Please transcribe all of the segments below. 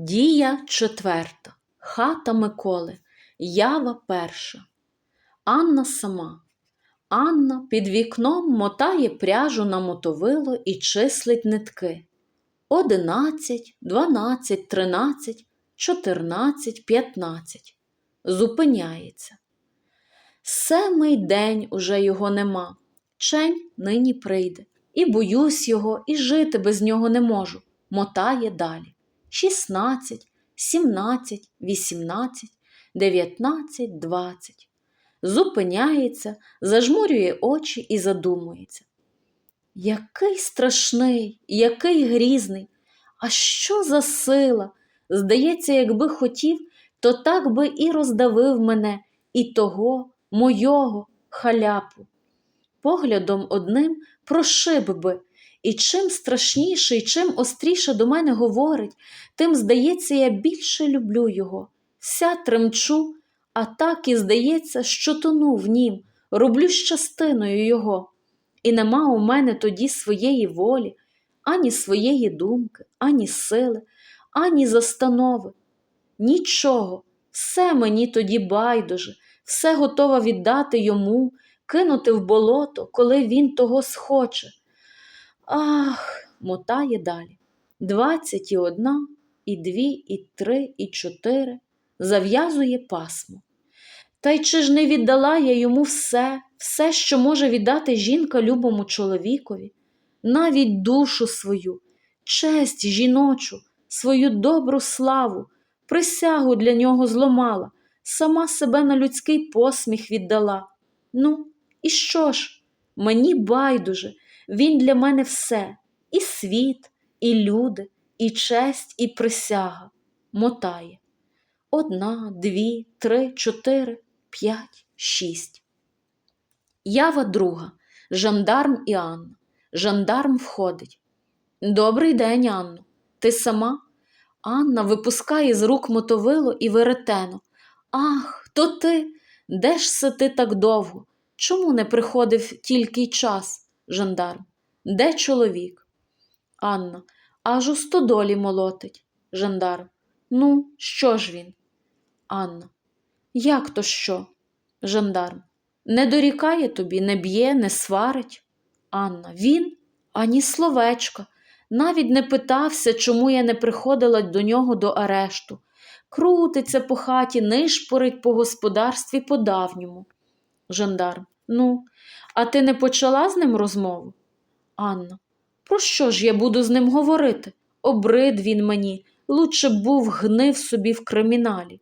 Дія четверта. Хата Миколи. Ява перша. Анна сама. Анна під вікном мотає пряжу на мотовило і числить нитки. Одинадцять, дванадцять, тринадцять, чотирнадцять, п'ятнадцять. Зупиняється. Семий день уже його нема. Чень нині прийде. І боюсь його, і жити без нього не можу. Мотає далі. Шістнадцять, сімнадцять, вісімнадцять, дев'ятнадцять, двадцять. Зупиняється, зажмурює очі і задумується. Який страшний, який грізний, а що за сила? Здається, якби хотів, то так би і роздавив мене, і того, мойого халяпу. Поглядом одним прошиб би, і чим страшніше і чим остріше до мене говорить, тим, здається, я більше люблю його. Вся тремчу, а так і здається, що тону в нім, роблю щастиною його. І нема у мене тоді своєї волі, ані своєї думки, ані сили, ані застанови. Нічого, все мені тоді байдуже, все готова віддати йому, кинути в болото, коли він того схоче. Ах, мотає далі. Двадцять і одна, і дві, і три, і чотири зав'язує пасмо. Та й чи ж не віддала я йому все, все, що може віддати жінка любому чоловікові, навіть душу свою, честь жіночу, свою добру славу, присягу для нього зломала, сама себе на людський посміх віддала. Ну, і що ж? Мені байдуже, він для мене все і світ, і люди, і честь, і присяга мотає. Одна, дві, три, чотири, п'ять, шість. Ява друга, жандарм і Анна. Жандарм входить. Добрий день, Анно. Ти сама? Анна випускає з рук мотовило і веретено. Ах, то ти? Де ж се ти так довго? Чому не приходив тільки й час? Жандарм. Де чоловік? Анна. Аж у стодолі молотить. Жандарм. Ну, що ж він? Анна. Як то що? Жандарм. Не дорікає тобі, не б'є, не сварить. Анна. Він ані словечка. Навіть не питався, чому я не приходила до нього до арешту. Крутиться по хаті, нишпорить по господарстві по давньому. Жандарм. Ну, а ти не почала з ним розмову? Анна. Про що ж я буду з ним говорити? Обрид він мені, лучше б був гнив собі в криміналі.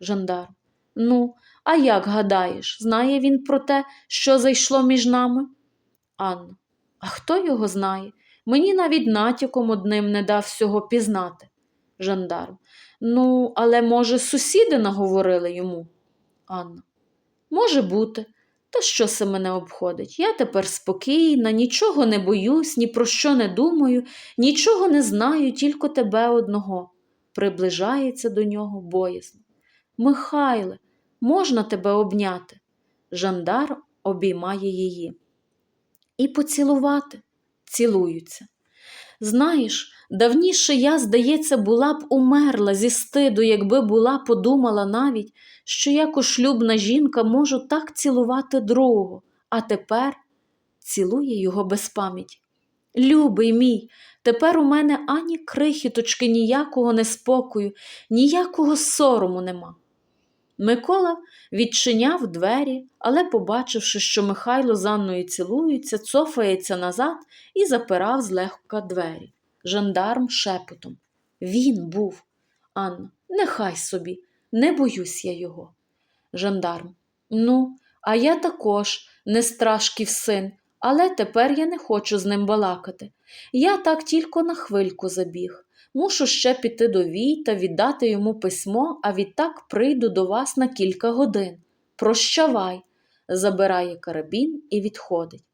Жандарм. Ну, а як гадаєш, знає він про те, що зайшло між нами? Анна. А хто його знає? Мені навіть натяком одним не дав всього пізнати. Жандарм. Ну, але, може, сусіди наговорили йому? Анна. Може бути. Та що се мене обходить? Я тепер спокійна, нічого не боюсь, ні про що не думаю, нічого не знаю, тільки тебе одного. Приближається до нього боязно. Михайле, можна тебе обняти? Жандар обіймає її. І поцілувати, цілуються. Знаєш, давніше я, здається, була б умерла зі стиду, якби була подумала навіть, що як шлюбна жінка можу так цілувати другого, а тепер цілує його без пам'яті. Любий мій, тепер у мене ані крихіточки ніякого неспокою, ніякого сорому нема. Микола відчиняв двері, але, побачивши, що Михайло з Анною цілуються, цофається назад і запирав злегка двері. Жандарм шепотом. Він був. Анна, нехай собі, не боюсь я його. Жандарм. Ну, а я також не страшків син, але тепер я не хочу з ним балакати. Я так тільки на хвильку забіг. Мушу ще піти до Війта, віддати йому письмо, а відтак прийду до вас на кілька годин. Прощавай, забирає карабін і відходить.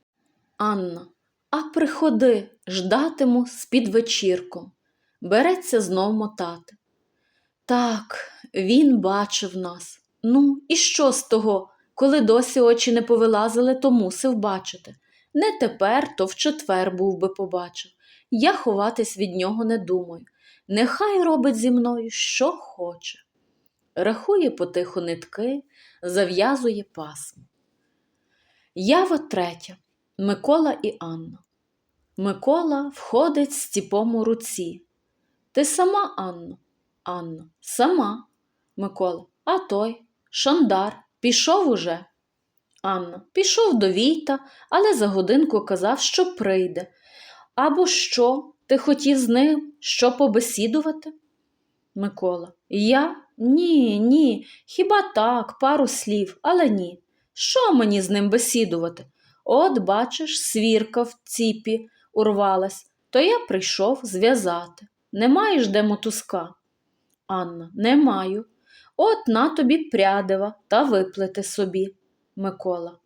Анна, а приходи, ждатиму з під вечірком. Береться знов мотати. Так, він бачив нас. Ну, і що з того? Коли досі очі не повилазили, то мусив бачити. Не тепер, то в четвер був би побачив. Я ховатись від нього не думаю. нехай робить зі мною, що хоче. Рахує потиху нитки, зав'язує пасмо. Ява третя Микола і Анна. Микола входить з ціпом у руці. Ти сама, Анно? Анна. Сама. Микола. А той, Шандар, пішов уже. Анна. Пішов до Війта, але за годинку казав, що прийде. Або що? Ти хотів з ним що побесідувати? Микола. Я? Ні, ні. Хіба так, пару слів, але ні. Що мені з ним бесідувати? От, бачиш, свірка в ціпі урвалась, то я прийшов зв'язати. Не маєш де мотузка? Анна, не маю. От на тобі прядива та виплети собі. Микола.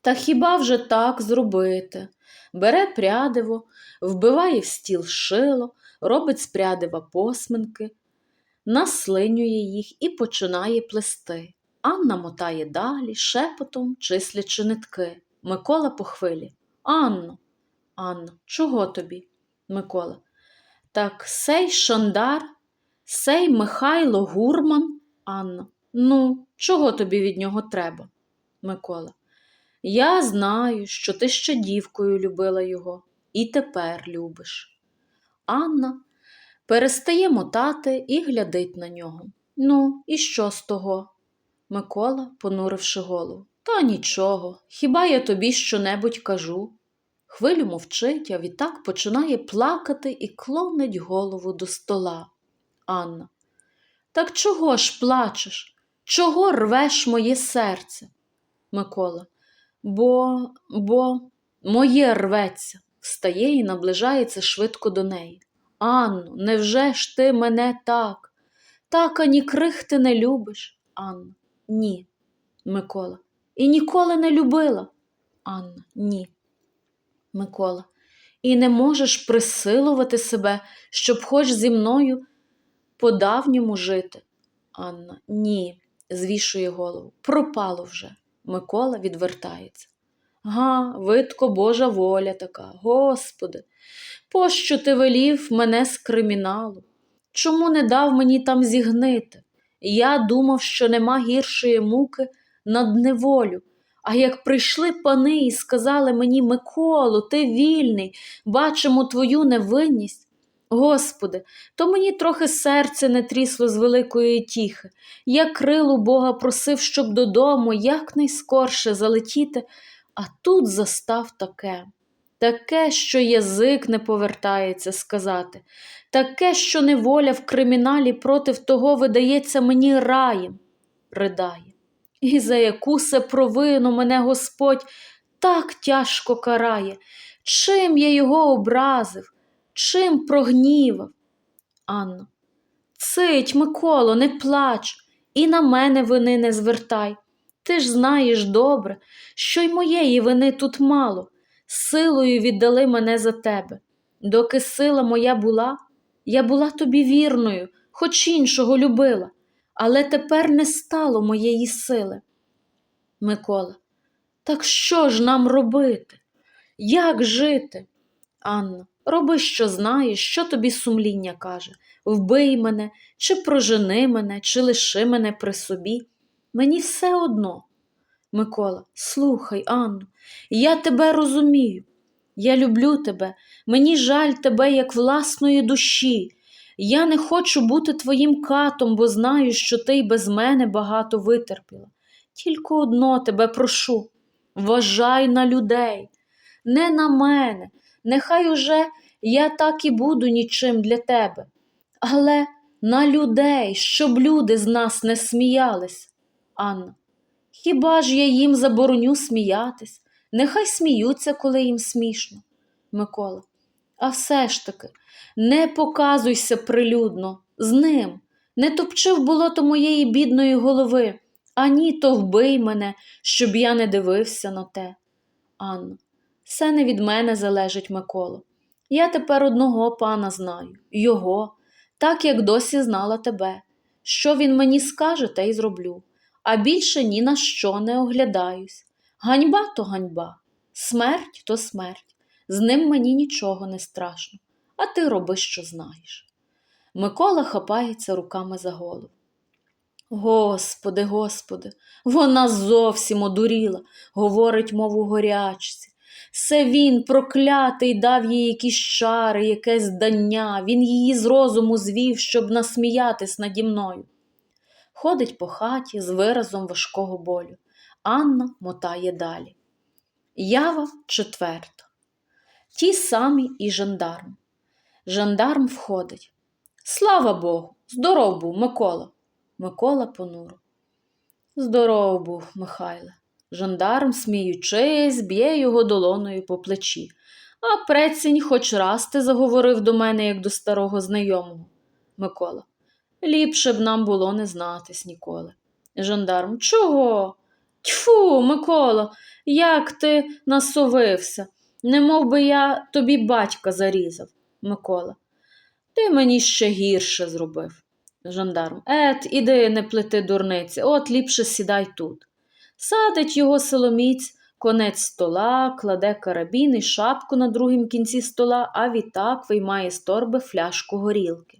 Та хіба вже так зробити? Бере прядиво, вбиває в стіл шило, робить з прядива посминки, наслинює їх і починає плести. Анна мотає далі, шепотом числячи нитки. Микола по хвилі. Анно, Анна, чого тобі? Микола. Так сей Шандар, сей Михайло Гурман, Анна. Ну, чого тобі від нього треба? Микола. Я знаю, що ти ще дівкою любила його, і тепер любиш. Анна перестає мотати і глядить на нього. Ну, і що з того? Микола, понуривши голову. Та нічого, хіба я тобі щонебудь кажу? Хвилю мовчить, а відтак починає плакати і клонить голову до стола. Анна. Так чого ж плачеш? Чого рвеш моє серце? Микола. Бо, бо моє рветься, встає і наближається швидко до неї. Анну, невже ж ти мене так? Так ані крихти не любиш? Анна. Ні. Микола. І ніколи не любила. Анна. Ні. Микола. І не можеш присилувати себе, щоб хоч зі мною по-давньому жити. Анна. Ні, звішує голову. Пропало вже. Микола відвертається. Га, видко Божа воля така, Господи, пощо ти велів мене з криміналу? Чому не дав мені там зігнити? Я думав, що нема гіршої муки над неволю. А як прийшли пани і сказали мені, Миколу, ти вільний, бачимо твою невинність. Господи, то мені трохи серце не трісло з великої тіхи. Я крилу Бога просив, щоб додому якнайскорше залетіти, а тут застав таке. Таке, що язик не повертається сказати, таке, що неволя в криміналі проти того видається мені раєм, ридає. І за яку се провину мене Господь так тяжко карає, чим я його образив, чим прогнівав. Анна, цить, Миколо, не плач, і на мене вини не звертай. Ти ж знаєш добре, що й моєї вини тут мало. Силою віддали мене за тебе. Доки сила моя була, я була тобі вірною, хоч іншого любила, але тепер не стало моєї сили. Микола, так що ж нам робити? Як жити? Анна, роби, що знаєш, що тобі сумління каже. Вбий мене, чи прожени мене, чи лиши мене при собі. Мені все одно. Микола, слухай, Анну, я тебе розумію. Я люблю тебе, мені жаль тебе, як власної душі. Я не хочу бути твоїм катом, бо знаю, що ти й без мене багато витерпіла. Тільки одно тебе прошу вважай на людей, не на мене. Нехай уже я так і буду нічим для тебе, але на людей, щоб люди з нас не сміялись. Анна, хіба ж я їм забороню сміятись? Нехай сміються, коли їм смішно. Микола, а все ж таки, не показуйся прилюдно з ним, не топчи в болото моєї бідної голови, ані то вбий мене, щоб я не дивився на те. Анна, все не від мене залежить, Миколо. Я тепер одного пана знаю, його, так як досі знала тебе. Що він мені скаже, те й зроблю, а більше ні на що не оглядаюсь. Ганьба то ганьба, смерть то смерть. З ним мені нічого не страшно, а ти роби, що знаєш. Микола хапається руками за голову. Господи, господи, вона зовсім одуріла, говорить, мов у горячці. Це він, проклятий, дав їй якісь чари, якесь дання, він її з розуму звів, щоб насміятись наді мною. Ходить по хаті з виразом важкого болю. Анна мотає далі. Ява четверта. Ті самі і жандарм. Жандарм входить. Слава Богу, здоров був, Микола. Микола понуро. Здоров був, Михайле. Жандарм, сміючись, б'є його долоною по плечі. А прецінь хоч раз ти заговорив до мене, як до старого знайомого. Микола. Ліпше б нам було не знатись ніколи. Жандарм. Чого? Тьфу, Микола, як ти насовився, не мов би я тобі батька зарізав. Микола. Ти мені ще гірше зробив. Жандарм. Ет, іди, не плети дурниці, от ліпше сідай тут. Садить його силоміць, конець стола, кладе карабін і шапку на другім кінці стола, а відтак виймає з торби фляжку горілки.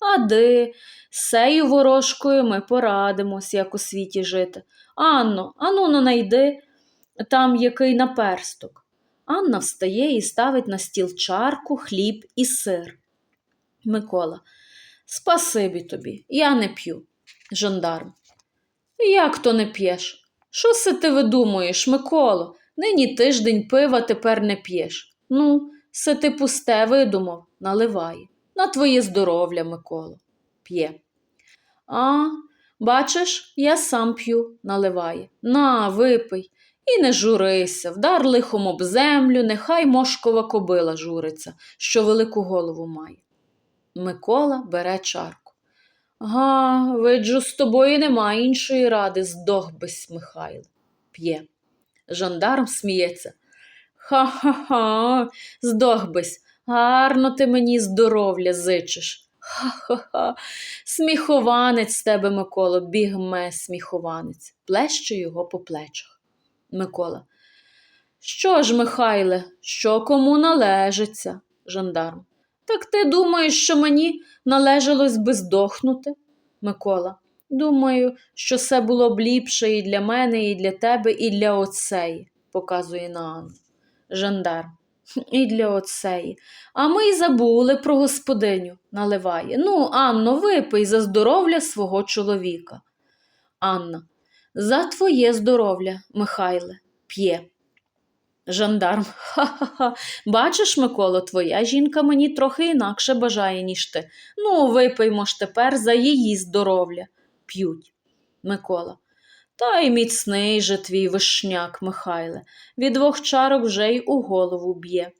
Ади, з сею ворожкою ми порадимось, як у світі жити. Анно, ану ну найди там який наперсток. Анна встає і ставить на стіл чарку, хліб і сир. Микола. Спасибі тобі, я не п'ю. Жандарм. Як то не п'єш? Що се ти видумуєш, Миколо? Нині тиждень пива тепер не п'єш. Ну, се ти пусте видумав, наливає. На твоє здоров'я, Миколо. П'є. А, бачиш, я сам п'ю, наливає. На, випий. І не журися, вдар лихом об землю, нехай мошкова кобила журиться, що велику голову має. Микола бере чарку. Га, виджу, з тобою нема іншої ради, здох бись, Михайло. П'є. Жандарм сміється. Ха-ха-ха, здох бись, гарно ти мені здоров'я зичиш. Ха-ха-ха, сміхованець з тебе, Миколо, бігме сміхованець, плеще його по плечах. Микола. Що ж, Михайле, що кому належиться? Жандарм. Так ти думаєш, що мені належалось би здохнути? Микола. Думаю, що все було б ліпше і для мене, і для тебе, і для оцеї, показує на Анну. Жандарм. І для оцеї. А ми й забули про господиню, наливає. Ну, Анно, випий за здоров'я свого чоловіка. Анна. За твоє здоров'я, Михайле, п'є. Жандарм. Ха-ха-ха. Бачиш, Миколо, твоя жінка мені трохи інакше бажає, ніж ти. Ну, випиймо ж тепер за її здоров'я. П'ють. Микола. Та й міцний же твій вишняк, Михайле. Від двох чарок вже й у голову б'є.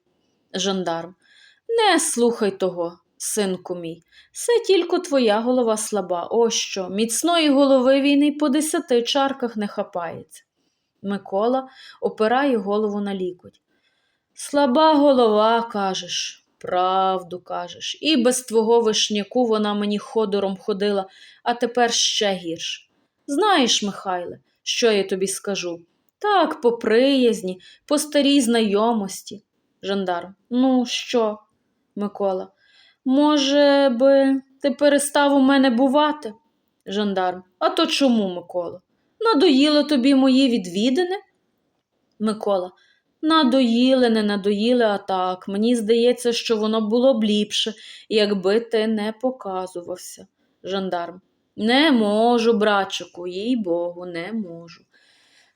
Жандарм. Не слухай того, синку мій. Все тільки твоя голова слаба. Ось що, міцної голови він і по десяти чарках не хапається. Микола опирає голову на лікоть. Слаба голова, кажеш, правду кажеш, і без твого вишняку вона мені ходором ходила, а тепер ще гірше. Знаєш, Михайле, що я тобі скажу? Так, по приязні, по старій знайомості. Жандарм. Ну, що? Микола. Може би, ти перестав у мене бувати? Жандарм. А то чому, Микола? Надоїли тобі мої відвідини? Микола. Надоїли, не надоїли, а так. Мені здається, що воно було б ліпше, якби ти не показувався. Жандарм. Не можу, братчику, їй богу, не можу.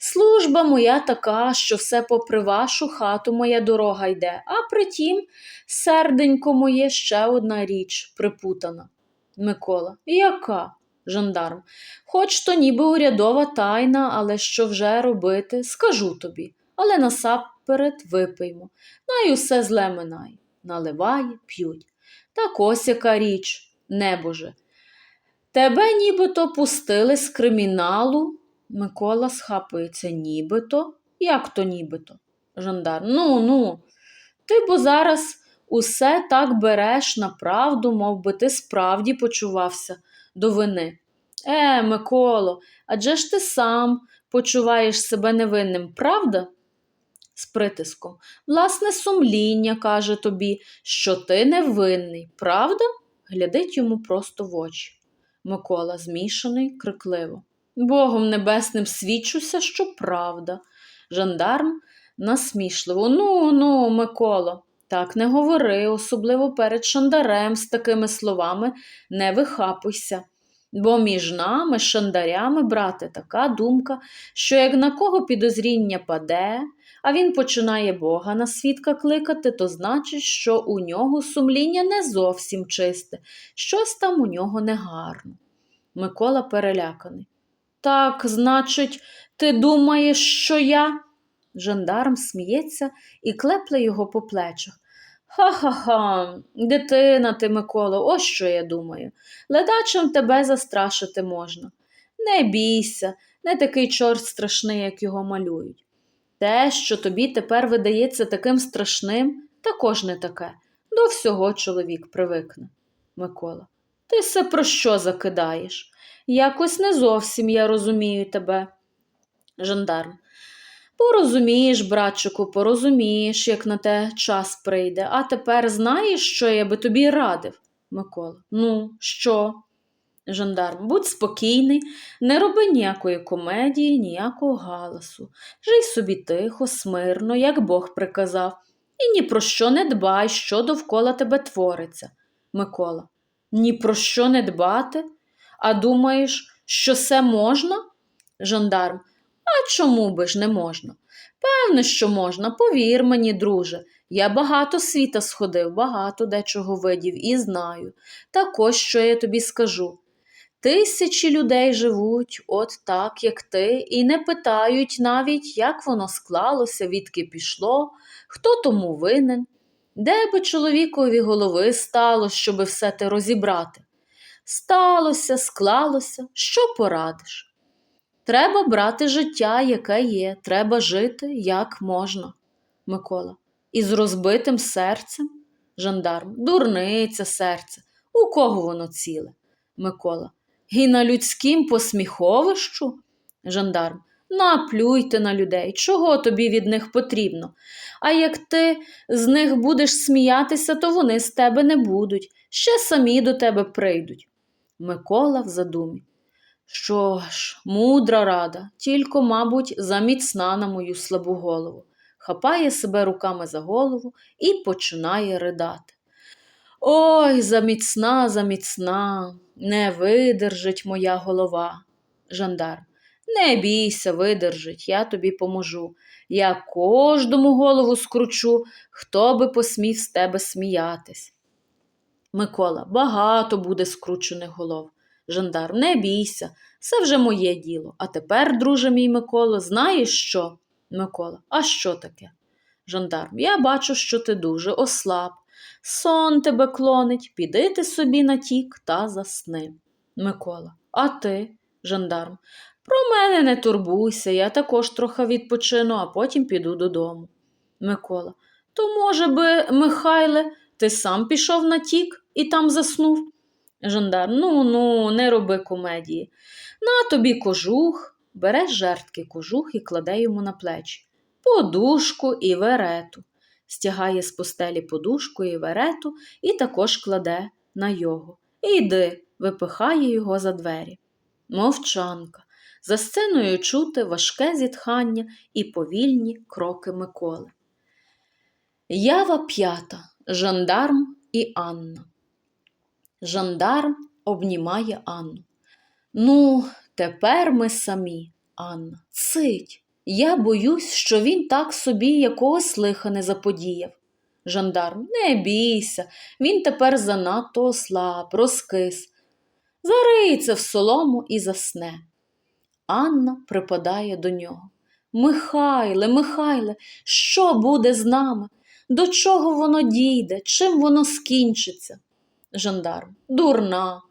Служба моя така, що все попри вашу хату моя дорога йде, а притім, серденько моє ще одна річ припутана. Микола. Яка? Жандарм. Хоч то ніби урядова тайна, але що вже робити, скажу тобі, але насамперед випиймо. Най усе зле минає. Наливає, п'ють. Так ось яка річ, небоже. Тебе нібито пустили з криміналу. Микола схапується нібито. Як то нібито? Жандарм. Ну, ну, ти бо зараз усе так береш на правду, мов би ти справді почувався до вини. Е, Миколо, адже ж ти сам почуваєш себе невинним, правда? З притиском. Власне сумління каже тобі, що ти невинний, правда? глядить йому просто в очі. Микола змішаний, крикливо. Богом небесним свідчуся, що правда. Жандарм насмішливо. Ну, ну, Миколо, так не говори, особливо перед шандарем з такими словами не вихапуйся. Бо між нами, шандарями, брате, така думка, що як на кого підозріння паде, а він починає Бога на свідка кликати, то значить, що у нього сумління не зовсім чисте, щось там у нього негарно. Микола переляканий. Так, значить, ти думаєш, що я? Жандарм сміється і клепле його по плечах. Ха-ха-ха, дитина ти, Миколо, ось що я думаю. Ледачем тебе застрашити можна. Не бійся, не такий чорт страшний, як його малюють. Те, що тобі тепер видається таким страшним, також не таке. До всього чоловік привикне. Микола. Ти се про що закидаєш? Якось не зовсім я розумію тебе. Жандарм. Порозумієш, братчику, порозумієш, як на те час прийде. А тепер знаєш, що я би тобі радив? Микола. Ну, що? Жандарм, будь спокійний, не роби ніякої комедії, ніякого галасу. Жий собі тихо, смирно, як Бог приказав, і ні про що не дбай, що довкола тебе твориться. Микола. Ні про що не дбати? А думаєш, що це можна? Жандарм. А чому би ж не можна? Певне, що можна, повір мені, друже. Я багато світа сходив, багато дечого видів і знаю. Так ось що я тобі скажу. Тисячі людей живуть от так, як ти, і не питають навіть, як воно склалося, відки пішло, хто тому винен, де би чоловікові голови стало, щоби все те розібрати. Сталося, склалося, що порадиш? Треба брати життя, яке є, треба жити, як можна. Микола. Із розбитим серцем? Жандарм. Дурниця серце. У кого воно ціле? Микола. І на людськім посміховищу? Жандарм. Наплюйте на людей, чого тобі від них потрібно. А як ти з них будеш сміятися, то вони з тебе не будуть, ще самі до тебе прийдуть. Микола в задумі. Що ж, мудра рада, тільки, мабуть, заміцна на мою слабу голову. Хапає себе руками за голову і починає ридати. Ой, заміцна, заміцна, не видержить моя голова. Жандарм. Не бійся, видержить, я тобі поможу. Я кожному голову скручу, хто би посмів з тебе сміятись. Микола, багато буде скручених голов. Жандарм, не бійся, це вже моє діло. А тепер, друже мій Миколо, знаєш що? Микола, а що таке? Жандарм, я бачу, що ти дуже ослаб. Сон тебе клонить, піди ти собі на тік та засни. Микола, а ти, жандарм, про мене не турбуйся, я також трохи відпочину, а потім піду додому. Микола, то, може би, Михайле, ти сам пішов на тік і там заснув? Жандарм, ну ну, не роби комедії. На тобі кожух, бере жертки кожух і кладе йому на плечі. Подушку і верету. Стягає з постелі подушку і верету і також кладе на його. Іди, випихає його за двері. Мовчанка. За сценою чути важке зітхання і повільні кроки Миколи. Ява п'ята. Жандарм і Анна. Жандарм обнімає Анну. Ну, тепер ми самі, Анна. Цить. Я боюсь, що він так собі якогось лиха не заподіяв. Жандарм, не бійся, він тепер занадто ослаб, розкис. Зариється в солому і засне. Анна припадає до нього. Михайле, Михайле, що буде з нами? До чого воно дійде? Чим воно скінчиться? Жандарм, дурна.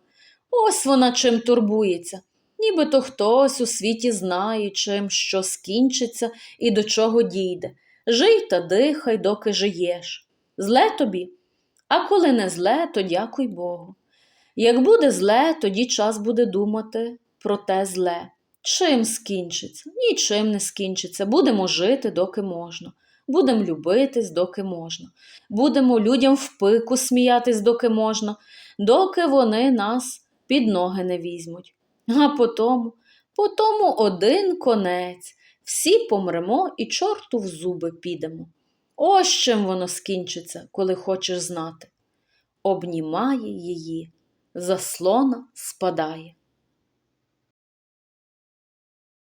Ось вона чим турбується. Нібито хтось у світі знає, чим що скінчиться і до чого дійде. Жий та дихай, доки жиєш. Зле тобі, а коли не зле, то дякуй Богу. Як буде зле, тоді час буде думати про те зле. Чим скінчиться? Нічим не скінчиться. Будемо жити, доки можна. будемо любитись, доки можна. Будемо людям в пику сміятись, доки можна, доки вони нас під ноги не візьмуть. А потому, потому один конець. Всі помремо і чорту в зуби підемо. Ось чим воно скінчиться, коли хочеш знати. Обнімає її, заслона спадає.